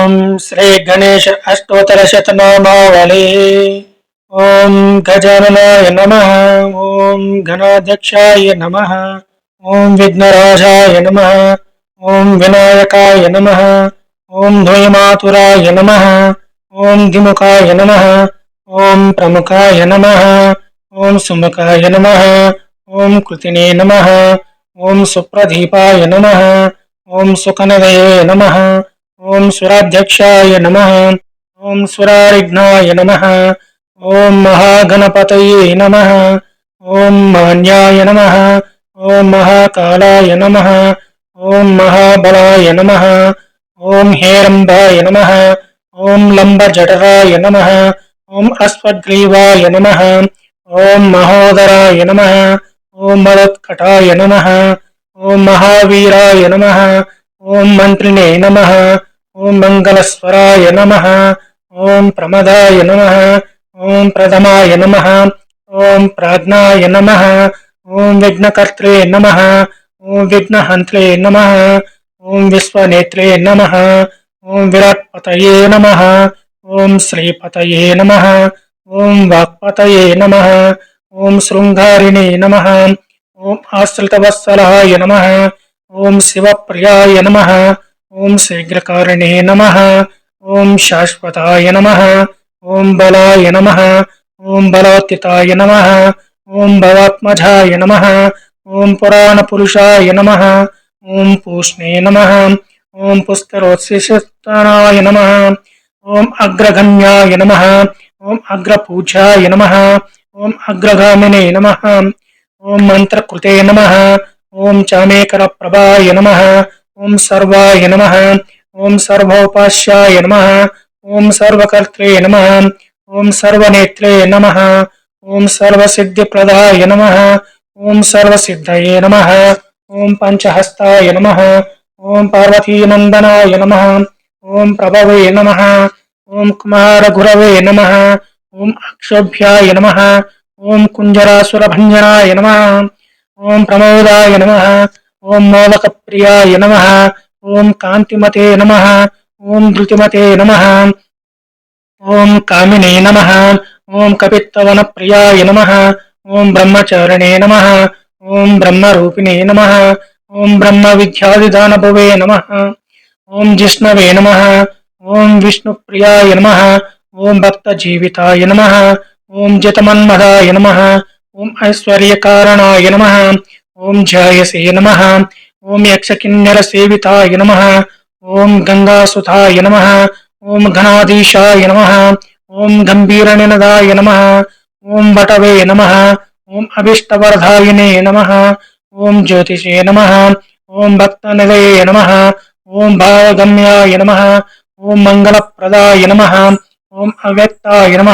ॐ श्रीगणेश अष्टोत्तरशतनामावली ओम गजाननाय नमः ओम घनाध्यक्षाय नमः ओम विघ्नराजाय नमः ओम विनायकाय नमः ओम द्वयमातुराय नमः ओम द्विमुखाय नमः ओम प्रमुखाय नमः ओम सुमुखाय नमः ओम कृतिने नमः ओम सुप्रदीपाय नमः ओम सुखनदये नमः ओम स्वराध्यक्षाय नमः ओं स्वरारिघ्नाय नमः ओं महागणपत नमः ओं मान्याय नमः ओं महाकालाय नमः ओं महाबलाय नमः ओं हेरंबाय नमः ओं लंबजटराय नमः ओं अस्वग्रीवाय नमः ओं महोदराय नमः ओं मदत्कटाय नमः ओं महावीराय नमः ओं मंत्रिणे नमः ఓం మంగళస్వరాయ నమ ఓం ప్రమదాయ నమ ఓం ప్రథమాయ నమ ఓం ప్రాజ్ఞాయ నమ ఓం విఘ్నకర్త్రే నమ ఓం విఘ్నహంత్రే నమ ఓం విశ్వనేత్రే నమ ఓం విరాట్పతయే నమ ఓం శ్రీపతయే నమ ఓం వాక్పతయే నమ ఓం శృంగారిణే నమ ఓం ఆశ్రితవత్సలాయ నమ ఓం శివప్రియాయ నమ ओम शीघ्रकारिणे नमः ओं शाश्वताय नमः ओं बलाय नमः ओं बलोत्थिताय नमः ओं भवात्मजाय नमः ॐ पुराणपुरुषाय नमः ॐ पूष्णे नमः ॐ पुस्तरोत्सिषस्तनाय नमः ॐ अग्रगण्याय नमः अग्रपूजा अग्रपूज्याय नमः ॐ अग्रगामिने नमः ॐ मन्त्रकृते नमः ॐ चामेकरप्रभाय नमः ओम सर्वाय नम ओम सर्वोपाश्याय नम ओम सर्वकर्त्रे नम ओम सर्वनेत्रे नम ओम सर्वसिद्धिप्रदाय नम ओम सर्वसिद्धये नम ओम पंचहस्ताय नम ओम पार्वतीनंदनाय नम ओम प्रभवे नम ओम कुमारगुरवे नम ओम अक्षोभ्याय नम ओम कुंजरासुरभंजनाय नम ओम प्रमोदाय नम ఓం మోదకప్రియాయ నమ ఓం కాంతిమతే నమ ఓం ధృతిమతే నమ ఓం కామినే నమ ఓం కపిత్తవన ప్రియాయ నమ ఓం బ్రహ్మచారిణే నమ ఓం బ్రహ్మరూపిణే నమ ఓం బ్రహ్మ విద్యాదిదానభువే నమ ఓం జిష్ణవే నమ ఓం విష్ణుప్రియాయ నమ ఓం భక్తజీవితాయ నమ ఓం జితమన్మదాయ నమ ఓం ఐశ్వర్యకారణాయ నమ ओम जायसे नम ओम यक्ष किन्नर सेविताय नम ओम गंगासुताय नम ओम घनाधीशाय नम ओम गंभीर निनदाय नम ओम बटवे नम ओम अभिष्टवर्धायिने नम ओम ज्योतिषे नम ओम भक्त नम ओम भावगम्याय नम ओम मंगलप्रदाय नम ओम अव्यक्ताय नम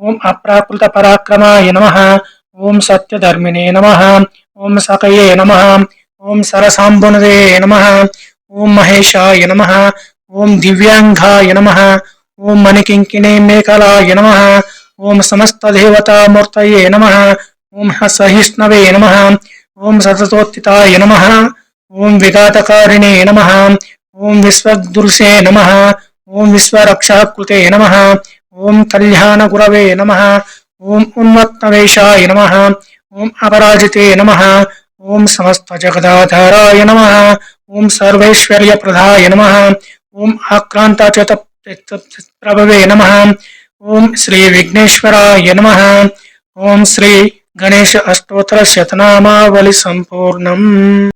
ओम अप्राकृत पराक्रमाय नम ओम सत्यधर्मिणे नम ओम सकये नम ओं सरसाबुन नम ओं महेशा नम ओं दिव्यांगाय नम ओं मणिकिंकि मेखलाय नम ओं समस्तमूर्त नम ओं हसहिष्णवे नम ओं सततोत्थिताय नम ओं विघातकारिणे नम ओं विश्वदृशे नम ओं विश्वरक्षाकृते नम ओं कल्याणगुरव नम ओं उन्मत्तवेशाय नम ఓం అపరాజితే నమ. ఓం సమస్త జగదాధారాయ నమ. ఓం సర్వైశ్వర్యప్రదాయ నమ. ఓం ఆక్రాంతచత ప్రభవే నమ. ఓం శ్రీ విఘ్నేశ్వరాయ నమ. ఓం శ్రీ గణేశ అష్టోత్తర శతనామావళి సంపూర్ణం.